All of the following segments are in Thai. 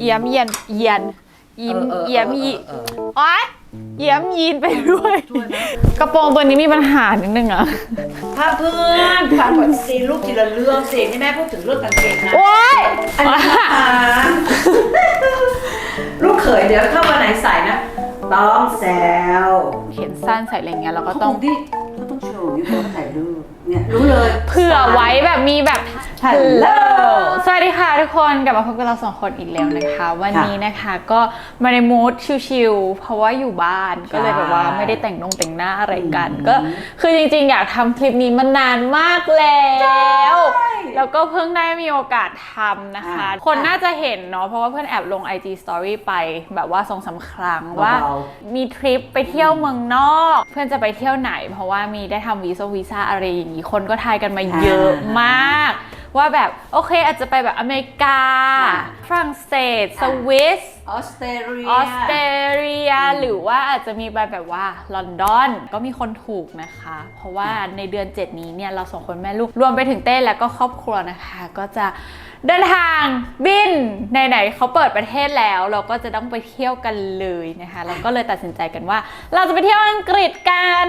เยี่ยมเยียนเยียนยิ้มเออเออเยี่ยมยีเออเออโอ๊ยเยี่ยมยีนไปด้วยช่วยไหมกระโปรงตัวนี้มีปัญหานิดนึงอะถ้าเพื่อนฟังก่อนสิลูกทีละเรื่องสิที่แม่พูดถึงเรื่องกางเกงนะ โอ๊ยอันนี้นะคะลูกเขยเดี๋ยวเข้ามาไหนใส่นะ ต้องแซวเห็นสั้นใส่อะไรเงี้ยเราก็เขาต้ต้อองงที่เขาต้องโชว์อยู่เขาถ่ายรูป เนี่ยรู้เลย เผื่อไว้แบบมีแบบฮัลโหลสวัสดีค่ะทุกคนกลับมาพบกับเราสองคนอีกแล้วนะคะ วันนี้นะคะก็มาในมูดชิลๆเพราะว่าอยู่บ้านก็เลยแบบว่าไม่ได้แต่งนงแต่งหน้าอะไรกัน ก็คือจริงๆ อยากทำคลิปนี้มานานมากแล้ว แล้วก็เพิ่งได้มีโอกาสทำนะคะอะคนน่าจะเห็นเนาะเพราะว่าเพื่อนแอบลง IG Story ไปแบบว่าสองสามครั้งว่าเบามีทริปไปเที่ยวเมืองนอก เพื่อนจะไปเที่ยวไหน เพราะว่ามีได้ทำวีซ่าวีซ่าอะไรอย่างนี้คนก็ทายกันมาเยอะมาก ว่าแบบโอเคอาจจะไปแบบอเมริกาอะฝรั่งเศส สวิสออสเตรเลียออสเตรเลียหรือว่าอาจจะมีไปแบบว่าลอนดอนก็มีคนถูกนะคะ เพราะว่าในเดือน 7 นี้เนี่ยเราสองคนแม่ลูกรวมไปถึงเต้และก็ครอบครัวนะคะ ก็จะเดินทางบินไหนๆเขาเปิดประเทศแล้ว เราก็จะต้องไปเที่ยวกันเลยนะคะ เราก็เลยตัดสินใจกันว่า เราจะไปเที่ยวอังกฤษกัน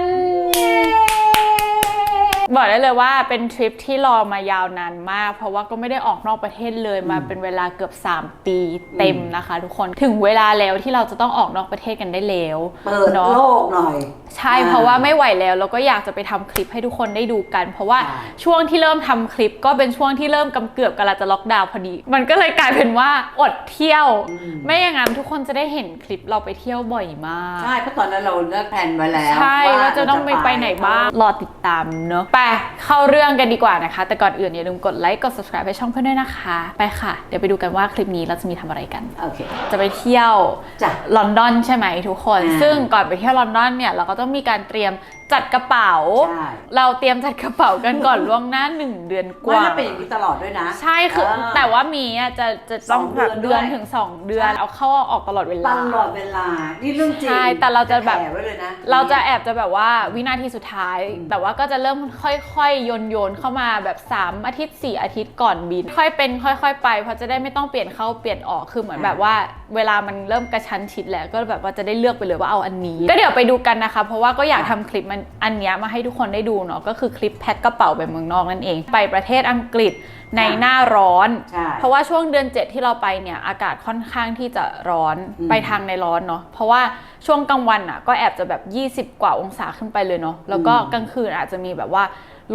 บอกได้เลยว่าเป็นทริปที่รอมายาวนานมาก เพราะว่าก็ไม่ได้ออกนอกประเทศเลยมาเป็นเวลาเกือบ 3 ปีเต็มนะคะ ทุกคนถึงเวลาแล้วที่เราจะต้องออกนอกประเทศกันได้แล้วเปิดเนาะโลกหน่อย ใช่อ่าเพราะว่าไม่ไหวแล้วเราก็อยากจะไปทำคลิปให้ทุกคนได้ดูกัน เพราะว่าใช่ช่วงที่เริ่มทำคลิปก็เป็นช่วงที่เริ่มกำเกือบกำลังจะล็อกดาวน์พอดี มันก็เลยกลายเป็นว่าอดเที่ยว ไม่อย่างนั้นทุกคนจะได้เห็นคลิปเราไปเที่ยวบ่อยมาก ใช่เพราะตอนนั้นเราเลิกแผนไว้แล้วใช่ว่าจะต้องไปไปไหนบ้างรอติดตามเนอะไปเข้าเรื่องกันดีกว่านะคะ แต่ก่อนอื่นอย่าลืมกดไลค์กด subscribe ให้ช่องเพื่อนด้วยนะคะ ไปค่ะ เดี๋ยวไปดูกันว่าคลิปนี้เราจะมีทำอะไรกัน โอเค จะไปเที่ยวจ้ะลอนดอนใช่ไหมทุกคน อ่า ซึ่งก่อนไปเที่ยวลอนดอนเนี่ยเราก็ต้องมีการเตรียม จัดกระเป๋า ใช่ เราเตรียมจัดกระเป๋ากันก่อน ล่วงหน้าหนึ่งเดือนกว่าว่าแล้วเป็นอย่างนี้ตลอดด้วยนะ ใช่คืออาแต่ว่ามีอะจะจะต้องสองแบบเดืเดืออนนด้วย ถึง2เดือนใช่เอาเข้าเอาออกตลอดเวตลา ลอดเวลา นี่เรื่องจริงใช่แต่เราจะแบบผไว้เลยนะ เราจะแอบจะแบบว่าวินาทีสุดท้ายแต่ว่าก็จะเริ่มค่อยๆโยนโยนๆเข้ามาแบบ 3 อาทิตย์ 4 อาทิตย์ก่อนบิน ค่อยเป็นค่อย ๆ ไปเพราะจะได้ไม่ต้องเปลี่ยนเข้าเปลี่ยนออกคือเหมือนแบบว่า เวลามันเริ่มกระชั้นชิดแล้วก็แบบว่าจะได้เลือกไปเลยว่าเอาอันนี้ ก็เดี๋ยวไปดูกันนะคะ เพราะว่าก็อยากทำคลิปมันอันเนี้ยมาให้ทุกคนได้ดูเนาะก็คือคลิปแพ็คกระเป๋าไปเมืองนอกนั่นเอง ไปประเทศอังกฤษในหน้าร้อนใช่เพราะว่าช่วงเดือน7ที่เราไปเนี่ยอากาศค่อนข้างที่จะร้อนอืมไปทางในร้อนเนาะเพราะว่าช่วงกลางวันอะก็แอบจะแบบ 20 กว่าองศาขึ้นไปเลยเนาะแล้วก็กลางคืนอาจจะมีแบบว่า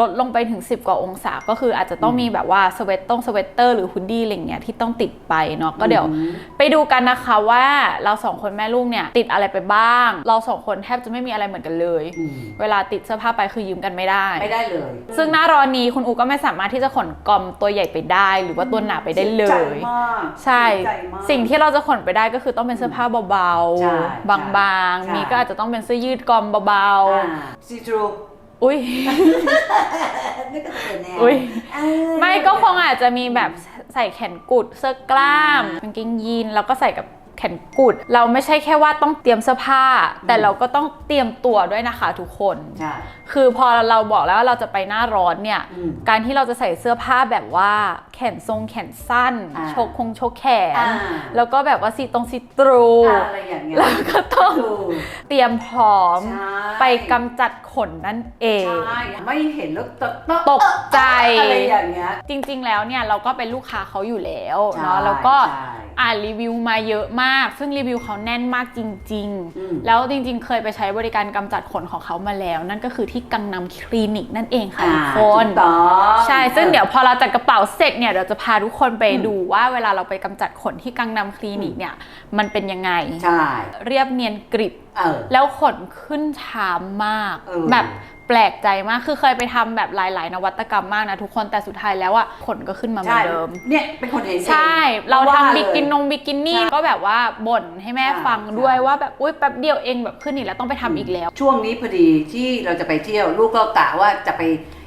ลดลงไปถึง 10 กว่าองศา ก็คืออาจจะต้องมีแบบว่าสเวตตงสเวตเตอร์หรือฮุดดี้อะไรเงี้ยที่ต้องติดไปเนาะก็เดี๋ยวอืมไปดูกันนะคะว่าเราสองคนแม่ลูกเนี่ยติดอะไรไปบ้าง เราสองคนแทบจะไม่มีอะไรเหมือนกันเลยอืมเวลาติดเสื้อผ้าไปคือยืมกันไม่ได้ ไม่ได้เลย ซึ่งหน้าร้อนนี้คุณอูก็ไม่สามารถที่จะขนกอมตัวใหญ่ไปได้ หรือว่าตัวหนาไปได้เลใจยมากใช่ใจมากสิ่งที่เราจะขนไปได้ก็คือต้องเป็นเสื้อผ้าเบาใช่ๆบางใช่ๆมีก็อาจจะต้องเป็นเสื้อยืดกอมเบาซีทรูๆ อุ้ยนี่ก็จะเป็นแนวอุ๊ย เออ ไม่ก็คงอาจจะมีแบบใส่แขนกุดเสื้อกล้ามอ่ากางเกงยีนแล้วก็ใส่กับ แขนกุด เราไม่ใช่แค่ว่าต้องเตรียมเสื้อผ้า แต่เราก็ต้องเตรียมตัวด้วยนะคะทุกคน ใช่ คือพอเราบอกแล้วว่าเราจะไปหน้าร้อนเนี่ย อืมการที่เราจะใส่เสื้อผ้าแบบว่าแขนทรงแขนสั้น อ่าชกคงชกแขน อ่าแล้วก็แบบว่าสีตรงสีตรู อะไรอย่างเงี้ยแล้วก็ต้องถูกเตรียมพร้อม ใช่ไปกำจัดขนนั่นเอง ใช่ไม่เห็นแล้วตกตกใจ อะไรอย่างเงี้ย จริงๆ แล้วเนี่ยเราก็เป็นลูกค้าเขาอยู่แล้วใช่เนาะแล้วก็ใช่ อ่านรีวิวมาเยอะมาก ซึ่งรีวิวเขาแน่นมากจริงอืมๆแล้วจริง ๆ เคยไปใช้บริการกำจัดขนของเขามาแล้ว นั่นก็คือที่กังนำคลินิกนั่นเองค่ะทุกคนถูกต้องใช่ ซึ่งเดี๋ยวพอเราจัดกระเป๋าเสร็จเนี่ยเดี๋ยวจะพาทุกคนไปอืมดูว่าเวลาเราไปกำจัดขนที่กังนำคลินิกเนี่ยมันเป็นยังไงใช่เรียบเนียนกริบเออ แล้วขนขึ้นช้ามาก เออ แบบแปลกใจมาก คือเคยไปทำแบบหลาย ๆ นวัตกรรมมากนะทุกคนแต่สุดท้ายแล้วอะขนก็ขึ้นมาเหมือใช่นเดิม เนี่ยเป็นคนเห็นองใช่ เราพะว่ ทำบิเลยกินนงบิกินี่ ใช่ก็แบบว่าบ่นให้แม่ใช่ฟังด้วยใช่ ว่าแบบอุ้ยแป๊บเดียวเองแบบขึ้นอีกแล้วต้องไปทำอีกแล้ว ช่วงนี้พอดีที่เราจะไปเที่ยวลูกก็กะว่าจะไป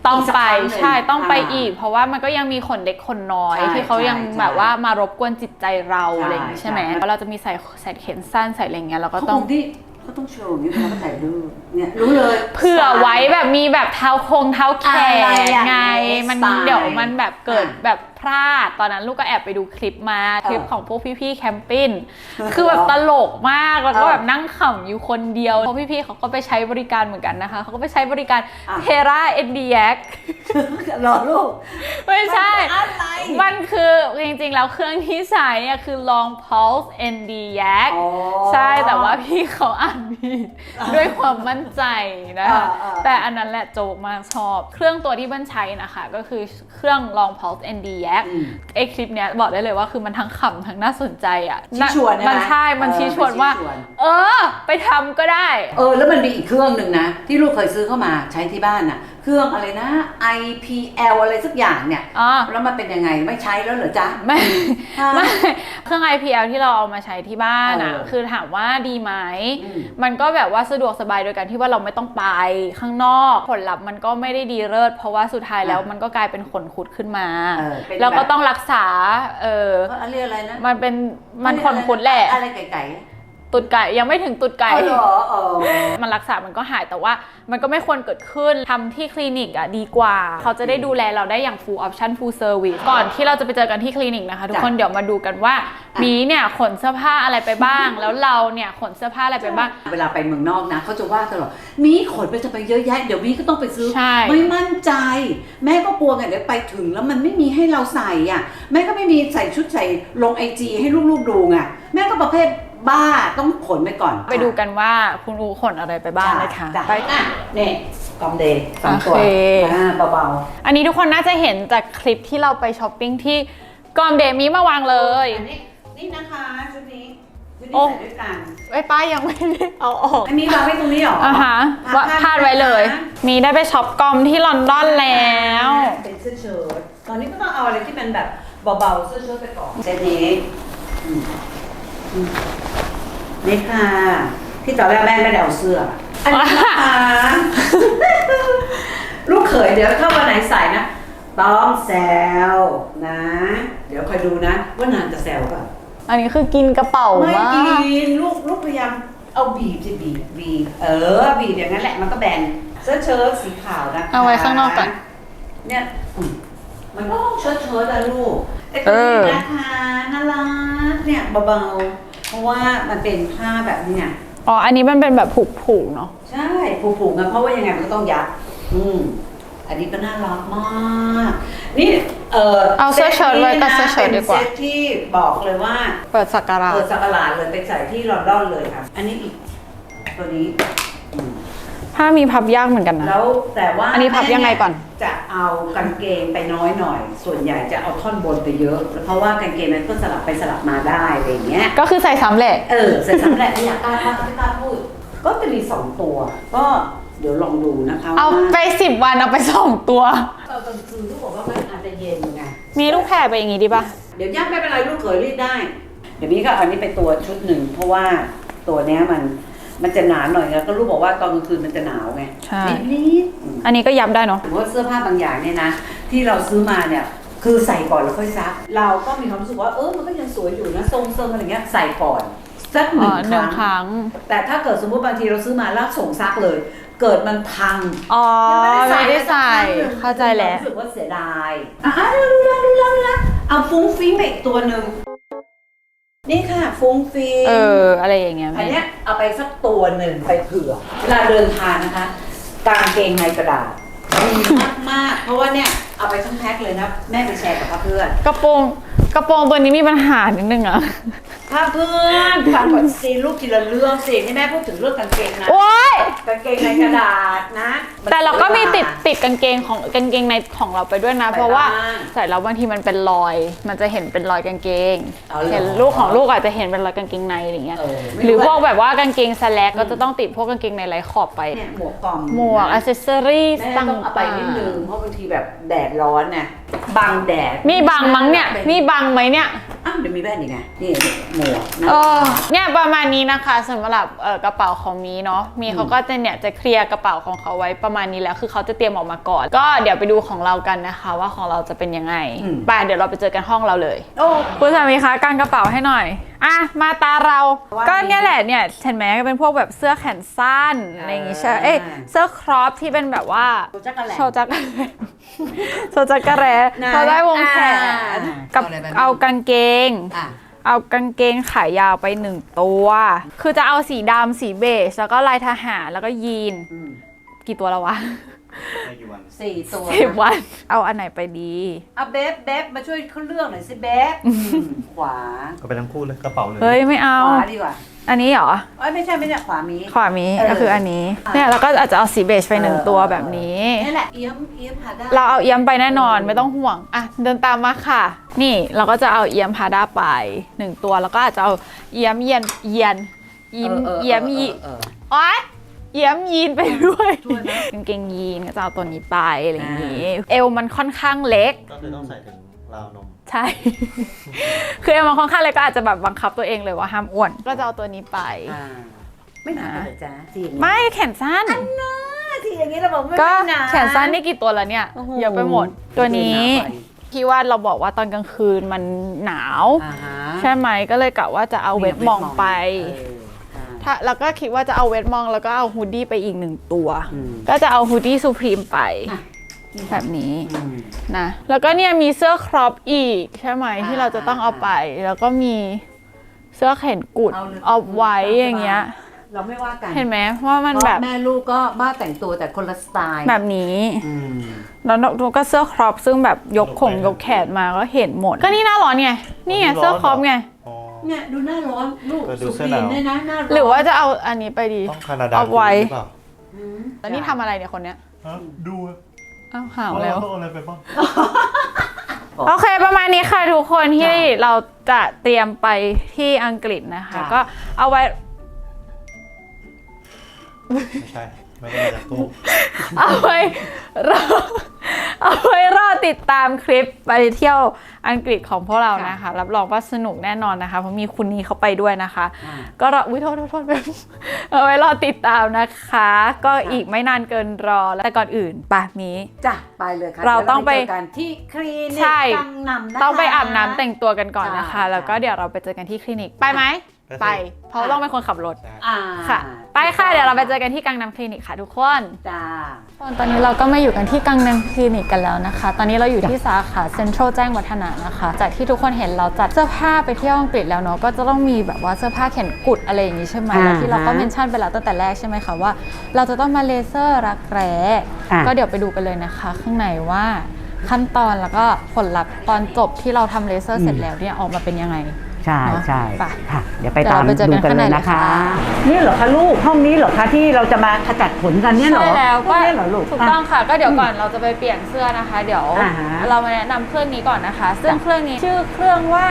ต้องกสักไปครั้หนึ่ใช่ต้องไปาอีก เพราะว่ามันก็ยังมีขนเด็กขนน้อย ใช่ที่เขายังใช่แบบว่ามารบกวนจิตใจเราใช่อะไรอย่างงี้ใช่ไหมใช่แล้วเราจะมีใส่ใส่เข็นสั้นใส่อะไรอย่างเงี้ยเราก็เขาต้คองงที่ เขาต้องโชว์อย่างนี้เขาก็ถ่ายรูปเนี่ยรู้เลยเผื่อไว้แบบมีแบบเท้าโคงเท้าแขอะไรนอย่างไงนี้มันสไตล์เดี๋ยวมันแบบเกิดอะแบบ พลาด ตอนนั้นลูกก็แอบไปดูคลิปมาเออคลิปของพวกพี่ๆแคมปิ้งคือแบบตลกมากแล้วก็เออแบบนั่งขำอยู่คนเดียวเพราะพี่ๆเขาก็ไปใช้บริการเหมือนกันนะคะเขาก็ไปใช้บริการอะเทราเอ็นดีแรอลูก ไม่ใช่มันคืออะไรมันคือจริงๆแล้วเครื่องที่ใช้เนี่ยคือ long pulse ND yak อ๋อใช่แต่ว่าพี่เขาอ่านผิดด้วยความมั่นใจนะคะอ่าอ่าแต่อันนั้นแหละโจกมากชอบ เครื่องตัวที่เบิ้ลใช้นะคะ ก็คือเครื่อง long pulse ND yak อืมไอคลิปเนี้ยบอกได้เลยว่าคือมันทั้งขำทั้งน่าสนใจอะชี้ชวนใช่ไหมมันใช่มันเออชี้ชวนมันชี้ว่าชวนเออ ไปทำก็ได้ เออ แล้วมันมีอีกเครื่องหนึ่งนะ ที่ลูกเคยซื้อเข้ามาใช้ที่บ้านน่ะ เครื่องอะไรนะ IPL อะไรสักอย่างเนี่ยอ่าแล้วมันเป็นยังไงไม่ใช้แล้วเหรอจ๊ะ ไม่ฮะไม่เครื่อง IPL ที่เราเอามาใช้ที่บ้านอะเออคือถามว่าดีไหมอืม มันก็แบบว่าสะดวกสบายโดยการที่ว่าเราไม่ต้องไปข้างนอกผลลัพธ์มันก็ไม่ได้ดีเลิศเพราะว่าสุดท้ายแล้วอะมันก็กลายเป็นขนคุดขึ้นมา เออเป็นแล้วก็แบบต้องรักษาเออเขาเรียกอะไรนะมันเป็นมันขนคุดแหละ อะไรไก่ ตุดไก่ยังไม่ถึงตุดๆไก่อ๋อเหรอเออ มันรักษา มันก็หาย แต่ว่า มันก็ไม่ควรเกิดขึ้น ทำที่คลินิกอะดีกว่า เขาจะได้ดูแลเราได้อย่าง full option full service ก่อนที่เราจะไปเจอกันที่คลินิกนะคะ ทุกคน เดี๋ยวมาดูกันว่ามีเนี่ยขนเสื้อผ้าอะไรไปบ้าง แล้วเราเนี่ยขนเสื้อผ้าอะไรไปบ้าง เวลาไปเมืองนอกนะเขาจะว่าตลอดมีขนไปจะไปเยอะแยะ เดี๋ยวมีก็ต้องไปซื้อ ใช่ไม่มั่นใจ แม่ก็กลัวไงเดี๋ยวไปถึงแล้วมันไม่มีให้เราใส่อะ แม่ก็ไม่มีใส่ชุดใส่ลงไอจีให้ลูกๆดูไงแม่ก็ประเภท บ้าต้องขนไปก่อนไปดูกันว่าคุณอูขนอะไรไปบ้างนะคะจ้ไป อะนี่กอมเดย์สองตัวโอเค อ่าเบาอันนี้ทุกคนน่าจะเห็นจากคลิปที่เราไปช้อปปิ้งที่กอมเดมีมาวางๆเลยอันนี้นี่นะคะชุดนี้ชุดโอ้ นี้ใส่ด้วยกันไอ้ยป้ายังไม่ได้เอาออกอันนี้วางไว้ตรงนี้เหรออะฮะว่าพลาดไว้เลย มีได้ไปช็อปกอมที่ลอนดอนแล้ว เป็นเสื้อเชิ้ตตอนนี้ก็ต้องเอาอะไรที่มันแบบเบาๆเสื้อเชิ้ตไปก่อนเซตนี้อืมอืม นี่ค่ะที่ตอนแรกแม่ไม่ได้เอาเสื้อ อันนี้นะคะลูกเขยเดี๋ยวถ้าวันไหนใส่นะต้องแซวนะ เดี๋ยวคอยดูนะว่านางจะแซวเปล่ะอันนี้คือกินกระเป๋าไม่มากกินลูกลูกพยายามเอาบีบจะบีบบีบเออ บีบอย่างนั้นแหละมันก็แบนเสื้อเชิ้ตสีขาวนะคะเอาไว้ข้างนอกก่อนเนี่ยอืม มันก็ต้องเชิ้ตเชิ้ตอะลูกไอ้เอตัวอนี้นะคะน่ารักเนี่ยเบาๆเพราะว่ามันเป็นผ้าแบบนี้ไงอ๋อ อันนี้มันเป็นแบบผูกๆเนาะ ใช่ผูกๆกันเพราะว่ายังไงมันก็ต้องยัด อืม อันนี้ก็น่ารักมาก นี่ เออเอาเสื้อเชิ้ตไว้กับซเสื้อเชิ้ตดีกว่า เป็นเซตที่บอกเลยว่า เปิดสักการะเปิดสักหลาดเลยไปใส่ที่ลอนดอนเลยค่ะ อันนี้อีก ตัวนี้ อืม ผ้ามีพับยากเหมือนกันนะ แล้วแต่ว่าอันนี้พับยังไงก่อน จะเอากางเกงไปน้อยหน่อย ส่วนใหญ่จะเอาท่อนบนไปเยอะ เพราะว่ากางเกงนั้นก็สลับไปสลับมาได้อะไรอย่างเงี้ย ก็คือใส่สำเร็จเออใส่สำเร็จไม่อยากกล้าพูดไม่กล้าพูด ก็จะมีสองตัว ก็เดี๋ยวลองดูนะคะเอาว่าไปสิบวันเอาไปสองตัวตอนกลางคืนลูกบอกว่ามันอาจจะเย็นไงมีลูกแพรไปอย่างงี้ดีป่ะเดี๋ยวย่าไม่เป็นไรลูกเขยรีดได้ เดี๋ยวนี้ก็เอาอันนี้ไปตัวชุดหนึ่งเพราะว่าตัวเนี้ยมัน มันจะหนาหน่อยแล้วก็ลูกบอกว่าตอนกลางคืนมันจะหนาวไงใช่ นิดๆอืมอันนี้ก็ยับได้เนาะหรือว่าเสื้อผ้าบางอย่างเนี่ยนะ ที่เราซื้อมาเนี่ยคือใส่ก่อนแล้วค่อยซัก เราก็มีความรู้สึกว่าเออมันก็ยังสวยอยู่นะทรงเซิงอะไรเงี้ยใส่ก่อนสักหอ๋นึ่องหคนึ่งรั้งครั้ง แต่ถ้าเกิดสมมติบางทีเราซื้อมาแล้วส่งซักเลย เกิดมันพัง อ๋อไม่ได้ใส่ยังไม่ได้ใส่เข้าใจแล้ว รู้สึกว่าเสียดายอะอะรู้แล้วรู้แล้วรู้แล้วเอาฟุ้งฟิ้งไปอีกตัวหนึ่ง นี่ค่ะฟุ้งฟิ้งเออ อะไรอย่างเงี้ยอันเนี้ยเอาไปสักตัวหนึ่งไปเผื่อ เวลาเดินทางนะคะกางเกงในกระดาษดีมากมากๆเพราะว่าเนี่ยเอาไปทั้งแพ็คเลยนะ แม่ไปแชร์กับเพื่อนกระโปรง กระโปรงตัวนี้มีปัญหานิดนึงอะถ้าเพื่อนฟังก่อนซีลูกทีละเรื่องสิที่แม่พูดถึงเรื่องกางเกงนะโอ๊ยกางเกงในกระดาษนะนแต่เราก็มีติดเวลาติดกางเกงของกางเกงในของเราไปด้วยนะไปเพราะว่าบ้างใส่แล้วบางทีมันเป็นรอย มันจะเห็นเป็นรอยกางเกงอ๋อเหรอ เห็นลูกของลูกอาจจะเห็นเป็นรอยกางเกงในอะไรเงี้ย เออไม่หรือรู้พวกว่าแบบว่ากางเกงสแลกก็จะต้องติดพวกกางเกงในไร้ขอบไป เนี่ยหมวกกล่อมหมวกอ c เซสซอรี่แม่ต่างต้องเอาไปนิดนึงเพราะบางทีแบบแดดร้อนน่ะบังแดด มีบังมั้งเนี่ย มีบังไหมเนี่ย อ้าวเดี๋ยวมีแว่นอีกไงนี่หมวกนะ เออเนี่ยประมาณนี้นะคะสำหรับเอ่อกระเป๋าของมีเนาะมีเขาก็จะเนี่ยจะเคลียร์กระเป๋าของเขาไว้ประมาณนี้แล้ว คือเขาจะเตรียมออกมาก่อน ก็เดี๋ยวไปดูของเรากันนะคะ ว่าของเราจะเป็นยังไงไปเดี๋ยวเราไปเจอกันห้องเราเลยโอ้ คุณสามีคะกางกระเป๋าให้หน่อยอะมาตาเราว่าก็เนี่ยแหละเนี่ยเห็นไหมก็เป็นพวกแบบเสื้อแขนสั้นอะไรอย่างงี้ใช่ไหมเอ้ยอ่า เสื้อครอปที่เป็นแบบว่าโชว์จักรแหลโชว์จักร โซจักรแร้ไหนเขาได้วงแขนอ่ากับเอาอะไรไปบ้าง เอากางเกง อะ เอากางเกงขายาวไปหนึ่งตัว คือจะเอาสีดำสีเบจแล้วก็ลายทหารแล้วก็ยีน อืม กี่ตัวแล้ววะ ไม่กี่วันสี่ตัวสิบวัน เอาอันไหนไปดี เอาเบฟเบฟมาช่วยเขาเลือกหน่อยสิเบฟขวาก็ไปทั้งคู่เลยกระเป๋าเลยเฮ้ยไม่เอา ขวาดีกว่าอันนี้เหรอ เอ้ยไม่ใช่ไม่ใช่ขวามี ขวามีเออก็คืออันนี้อะ เนี่ยเราก็อาจจะเอาสีเบจไปหนึ่งตัวแบบนี้ นี่แหละเอี้ยมเอี้ยมพาด้าเราเอาเอียมไปแน่นอนไม่ต้องห่วง อะ เดินตามมาค่ะ นี่เราก็จะเอาเอียมพาด้าไปหนึ่งตัวแล้วก็อาจจะเอาเอียมเยียนเยียนยิมเออเอียมยีเอออ๋อย เอียมยีนไปด้วยช่วยไหมกางเกงยีนก็จะเอาตัวนี้ไปอะไรอย่างนี้ เอวมันค่อนข้างเล็ก ก็คือต้องใส่ถึงราวนม ใช่ คือเอวมันค่อนข้างเล็กก็อาจจะแบบบังคับตัวเองเลยว่าห้ามอ้วน ก็จะเอาตัวนี้ไป อ่าไม่หนาไปเลยจ้าทีอย่างนี้ไม่แขนสั้นทีอย่างนี้เราบอกไม่ก็หนา แขนสั้นนี่กี่ตัวแล้วเนี่ยโอ้โห เยอะไปหมด ตัวนี้หนาไปพี่ว่าเราบอกว่าตอนกลางคืนมันหนาว อ่าฮะใช่ไหมก็เลยกะว่าจะเอาเวทมองไป เอออ่า ถ้าแล้วก็คิดว่าจะเอาเวทมอง แล้วก็เอาฮูดดี้ไปอีกหนึ่งตัว อืม ก็จะเอาฮูดดี้ซูพรีมไปอะแบบนี้อืมนะ แล้วก็เนี่ยมีเสื้อครอปอีกใช่ไหมอ่าที่เราจะต้องเอาไป แล้วก็มีเสื้อแขนกุดเอาเลย เอาไว้อย่างเงี้ย เราไม่ว่ากันเห็นไหมว่ามันเพแบราะบแม่ลูกก็บ้าแต่งตัวแต่คนละสไตล์ แบบนี้ อืม แล้วนกก็เสื้อครอปซึ่งแบบยกขงยกแขนมาก็เห็นหมด ก็นี่หน้าร้อนไง นี่ไงเสื้อครอปไงอ๋อ เนี่ยดูหน้าร้อนลูกเออดูสุเสื้อรีหนาวมเนี่ยนะหน้าร้อนหรือว่าจะเอาอันนี้ไปดี ต้องแคนาดาเอาไว้ หรือเปล่าอืมแล้วนี่ทำอะไรเนี่ยคนเนี้ยฮะดูอะอ้าวห่าวแล้ว ต้องเอาอะไรไปบ้าง โอเคประมาณนี้ค่ะทุกคนที่เราจะเตรียมไปที่อังกฤษนะคะค่ะก็เอาไว้ ไม่ใช่ ไม่ได้มาจากตู้เอาไว้รอเอาไว้รอติดตามคลิปไปเที่ยวอังกฤษของพวกเรานะคะ รับรองว่าสนุกแน่นอนนะคะ เพราะมีคุณนี้เขาไปด้วยนะคะอ่าก็รออุ้ยโทษโทษโทษเอาไว้รอติดตามนะคะ ก็อีกไม่นานเกินรอแล้วแต่ก่อนอื่นปะมี จ้ะไปเลยค่ะเราต้องไปดี๋ยวเจกันที่คลินิกใช่ กังนำนะคะ ต้องไปอาบน้ำแต่งตัวกันก่อนนะคะ ใช่ แล้วก็เดี๋ยวเราไปเจอกันที่คลินิก ไปไหม ไป เพราะต้องเป็นคนขับรถใช่อ่าค่ะ ไปค่ะ เดี๋ยวเราไปเจอกันที่กังนำคลินิกค่ะทุกคนจ้าตอนนี้เราก็มาอยู่กันที่กังนำคลินิกกันแล้วนะคะ ตอนนี้เราอยู่ที่สาขาเซ็นทรัลแจ้งวัฒนะนะคะ จากที่ทุกคนเห็นเราจัดเสื้อผ้าไปเที่ยวอังกฤษแล้วเนาะก็จะต้องมีแบบว่าเสื้อผ้าแขนกุดอะไรอย่างนี้ใช่ไหมอ่าแล้วที่เราก็เมนชั่นไปแล้วตั้งแต่แรกใช่ไหมคะว่า เราจะต้องมาเลเซอร์รักแร้อะก็เดี๋ยวไปดูกันเลยนะคะ ข้างในว่าขั้นตอนแล้วก็ผลลัพธ์ตอนจบที่เราทำเลเซอร์เสร็จแล้วเนี่ยออกมาเป็นยังไง ใช่เนอะใช่ไป ค่ะ เดี๋ยวไปเดี๋ยวตามเราไปเจอดูกันกันข้างเลในยเลยนะคะ ค่ะ นี่เหรอคะลูกห้องนี้เหรอคะที่เราจะมาขจัดขนกันเนี่ยเหรอใช่แล้วห้ก็องนี้เหรอลูกถูกต้องค่ะ ก็เดี๋ยวก่อนเราจะไปเปลี่ยนเสื้อนะคะ เดี๋ยวอ่าฮะเรามาแนะนำเครื่องนี้ก่อนนะคะ ซึ่งจ้ะ เครื่องนี้ชื่อเครื่องว่า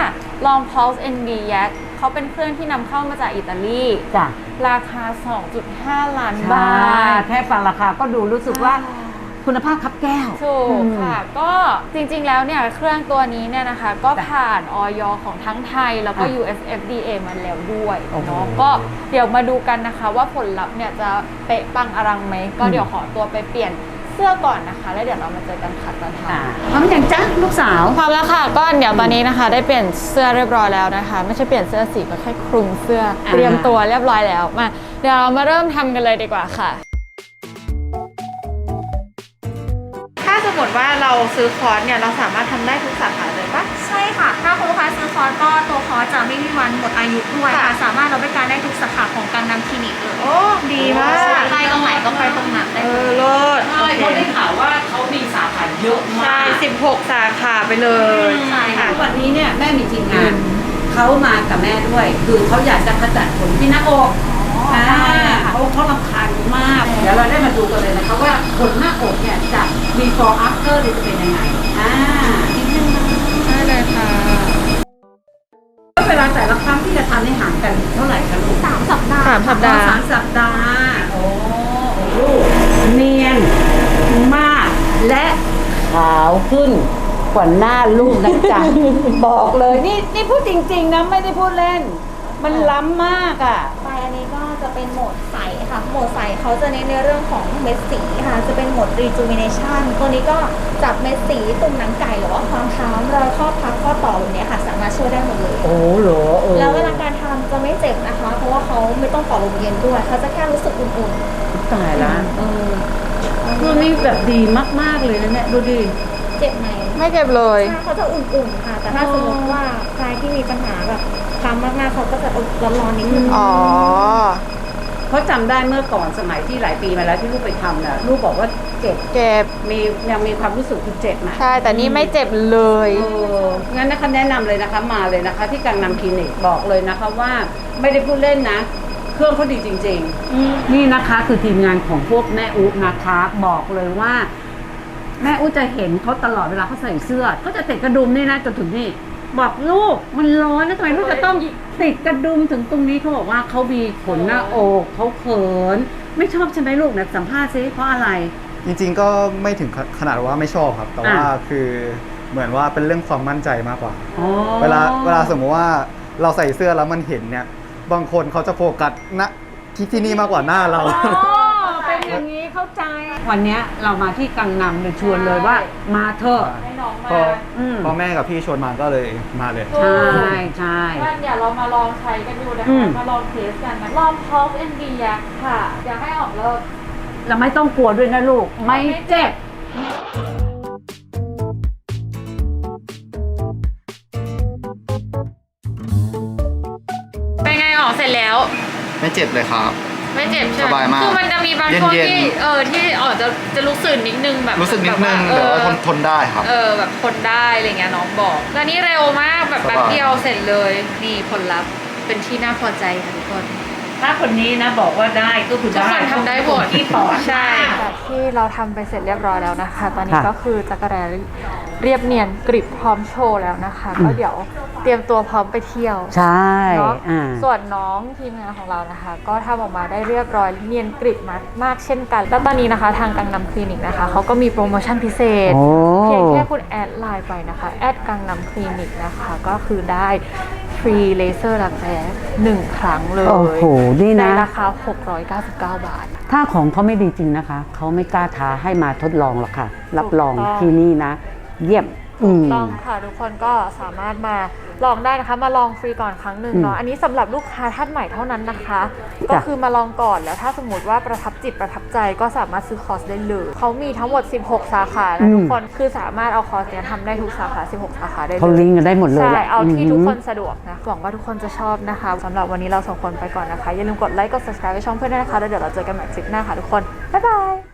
Long Pulse ND Yak เขาเป็นเครื่องที่นำเข้ามาจากอิตาลี จ้ะราคา 2.5 ล้านบาทแค่ฟังราคาก็ดูรู้สึกว่า คุณภาพคับแก้ว ถูกอืมค่ะ ก็จริงๆ แล้วเนี่ยเครื่องตัวนี้เนี่ยนะคะ ก็ผ่านออยของทั้งไทยแล้วก็อะ US FDA มาแล้วด้วยโอ้โห เนาะก็เดี๋ยวมาดูกันนะคะว่าผลลัพธ์เนี่ยจะเป๊ะปังอลังไหม ก็อืมเดี๋ยวขอตัวไปเปลี่ยนเสื้อก่อนนะคะ แล้วเดี๋ยวเรามาเจอกันค่ะตอนทอ่าพร้อมอย่างจ้ะลูกสาวำพร้อมแล้วค่ะก็เดี๋ยวตอนนี้นะคะ ได้เปลี่ยนเสื้อเรียบร้อยแล้วนะคะ ไม่ใช่เปลี่ยนเสื้อสีก็แค่คลุมเสื้อ อ่า เตรียมตัวเรียบร้อยแล้วมาเดี๋ยวเรามาเริ่มทำกันเลยดีกว่าค่ะ มมติว่าเราซื้อคอร์สเนี่ยเราสามารถทำได้ทุกสาขาเลยปะใช่ค่ะ ถ้าคุณลูกค้าซื้อคอร์สก็ตัวคอร์สจะไม่มีวันหมดอายุด้วยค่ะค่ะสามารถเราบริการได้ทุกสาขาของการนำคลินิกเลยโอ้ดีมากใครตรงไหนก็ไปตรงนั้นได้เอเลอยเลิศใช่เพราะได้ข่าวว่าเขามีสาขาเยอะใช่มาก สิบหกสาขาไปเลยใช่ค่ะ ทุกวันนี้เนี่ยแม่มีทีมงานเขามากับแม่ด้วย คือเขาอยากจะขจัดขนที่หน้าอก อ่าเขาเขาลำคาญมาก เดี๋ยวเราได้มาดูกันเลยนะคะว่าขนหน้าอกเนี่ยจาก before after เนี่ยจะเป็นยังไงอ่าได้เลยค่ะแล้วเวลาแต่ละครั้งที่จะทำให้ห่างกันเท่าไหร่คะลูกสามสัปดาห์สามสัปดาห์ สามสัปดาห์โอ้โหเนียนมากและขาวขึ้นกว่าหน้าลูกนะจ๊ะ บอกเลยนี่นี่พูดจริง ๆนะไม่ได้พูดเล่น มันล้ำมากอะไปอันนี้ก็จะเป็นโหมดใสค่ะ โหมดใสเขาจะเน้นในเรื่องของเม็ดสีค่ะ จะเป็นโหมด rejuvenation ตัวนี้ก็จับเม็ดสีตุ่มหนังไก่หรือว่าความช้ำรอยข้อพับข้อต่อแบบเนี้ยค่ะ สามารถช่วยได้หมดเลย โอ้โหเออแล้วเวลาการทำจะไม่เจ็บนะคะ เพราะว่าเขาไม่ต้องต่อลมเย็นด้วย เขาจะแค่รู้สึกอุ่นตายละๆเออคือนี่แบบดีมาก ๆ เลยนะเนี่ยดูดิ เจ็บไหม ไม่เจ็บเลย ใช่เขาจะอุ่นๆค่ะ แต่ถ้าสมมติว่าใครที่มีปัญหาแบบ คล้ำมากๆเขาก็จะร้อนๆนิดนึงอ๋อ เพราะจำได้เมื่อก่อนสมัยที่หลายปีมาแล้วที่ลูกไปทำน่ะลูกบอกว่าเจ็บเจ็บ มียังมีความรู้สึกคือเจ็บนะใช่ แต่นี่ไม่เจ็บเลย เอองั้นนะคะแนะนำเลยนะคะมาเลยนะคะ ที่กังนำคลินิกบอกเลยนะคะว่าไม่ได้พูดเล่นนะ เครื่องเขาดีจริงๆนี่นะคะคือทีมงานของพวกแม่อุ๊นะคะบอกเลยว่า แม่อุ๊จะเห็นเขาตลอดเวลาเขาใส่เสื้อเขาจะติดกระดุมนี่นะจนถึงนี่ บอกลูกมันร้อนแล้วทำไมลูกจะต้องติดกระดุมถึงตรงนี้เขาบอกว่าเขามีขนหน้าอกเขาเขิน ไม่ชอบใช่ไหมลูกเนี่ยสัมภาษณ์ซิเพราะอะไร จริงๆก็ไม่ถึงขนาดว่าไม่ชอบครับ แต่ว่าอะคือเหมือนว่าเป็นเรื่องความมั่นใจมากกว่าอ๋อเวลาเวลาสมมติว่าเราใส่เสื้อแล้วมันเห็นเนี่ย บางคนเขาจะโฟกัสณที่ที่นี่มากกว่าหน้าเราเป็นอย่างนี้ เข้าใจ วันเนี้ยเรามาที่กังนำเลยชวนเลยว่า มาเถอะ ให้น้องพมาออืมพอแม่กับพี่ชวนมาก็เลยมาเลย ใช่ใช่ ว่าเดี๋ยวเรามาลองใช้กันดูนะอืคะมมาลองเทสกันนะลองพอกเอ็นดีค่ะ อยากให้ออกเลิก เราไม่ต้องกลัวด้วยนะลูก ไม่เจ็บ เป็นไงออกเสร็จแล้ว ไม่เจ็บเลยครับ ไม่เจ็บใช่ไหมสบายมากคือมันจะมีบางช่วงเย็นๆ ที่เออที่ออกจะจะรู้สึกนิดนึงแบบรู้สึกนิดนึงบบแต่ว่าทนเออทนได้ครับ เออแบบทนได้อะไรเงี้ยน้องบอกแล้วนี่เร็วมากแบบสบายแป๊บเดียวเสร็จเลยนี่ผลลัพธ์เป็นที่น่าพอใจค่ะทุกคน ถ้าคนนี้นะบอกว่าได้ก็คือทุกได้คนทำได้หมด ที่ปอดใช่ จากที่เราทำไปเสร็จเรียบร้อยแล้วนะคะ ตอนนี้ค่ะก็คือจักรแรเรียบเนียนกริบพร้อมโชว์แล้วนะคะก็เดี๋ยวเตรียมตัวพร้อมไปเที่ยวใช่เนาะอ่า ส่วนน้องทีมงานของเรานะคะ ก็ทำออกมาได้เรียบร้อยเนียนกริบมากมากเช่นกัน แล้วตอนนี้นะคะทางกังนำคลินิกนะคะเขาก็มีโปรโมชั่นพิเศษ โอ้ เพียงแค่คุณแอดไลน์ไปนะคะ แอดกังนำคลินิกนะคะ ก็คือได้ ฟรีเลเซอร์รักแร้หนึ่งครั้งเลยโอ้โหนี่ในนะราคา 699 บาท ถ้าของเขาไม่ดีจริงนะคะ เขาไม่กล้าท้าให้มาทดลองหรอกค่ะ รับรองถูกต้อง ที่นี่นะ เยี่ยม อืมต้องค่ะทุกคนก็สามารถมาลองได้นะคะมาลองฟรีก่อนครั้งหนึ่งเนาะอืมอันนี้สำหรับลูกค้าท่านใหม่เท่านั้นนะคะ ก็คือมาลองก่อนแล้วถ้าสมมติว่าประทับจิตประทับใจก็สามารถซื้อคอร์สได้เลยเขามีทั้งหมด 16 สาขานะทุกคนคือสามารถเอาคอร์สเนี้ยทำได้ทุกสาขา 16 สาขาได้เลยเขาลิงก์กันได้หมดเลยใช่แหละเอาที่มทุกคนสะดวกนะหวังว่าทุกคนจะชอบนะคะสำหรับวันนี้เราสองคนไปก่อนนะคะอย่าลืมกดไลค์กด subscribe ให้ช่องเพื่อนด้วยนะคะแล้วเดี๋ยวเราเจอกันใหม่คลิปหน้าค่ะทุกคนบ๊ายบาย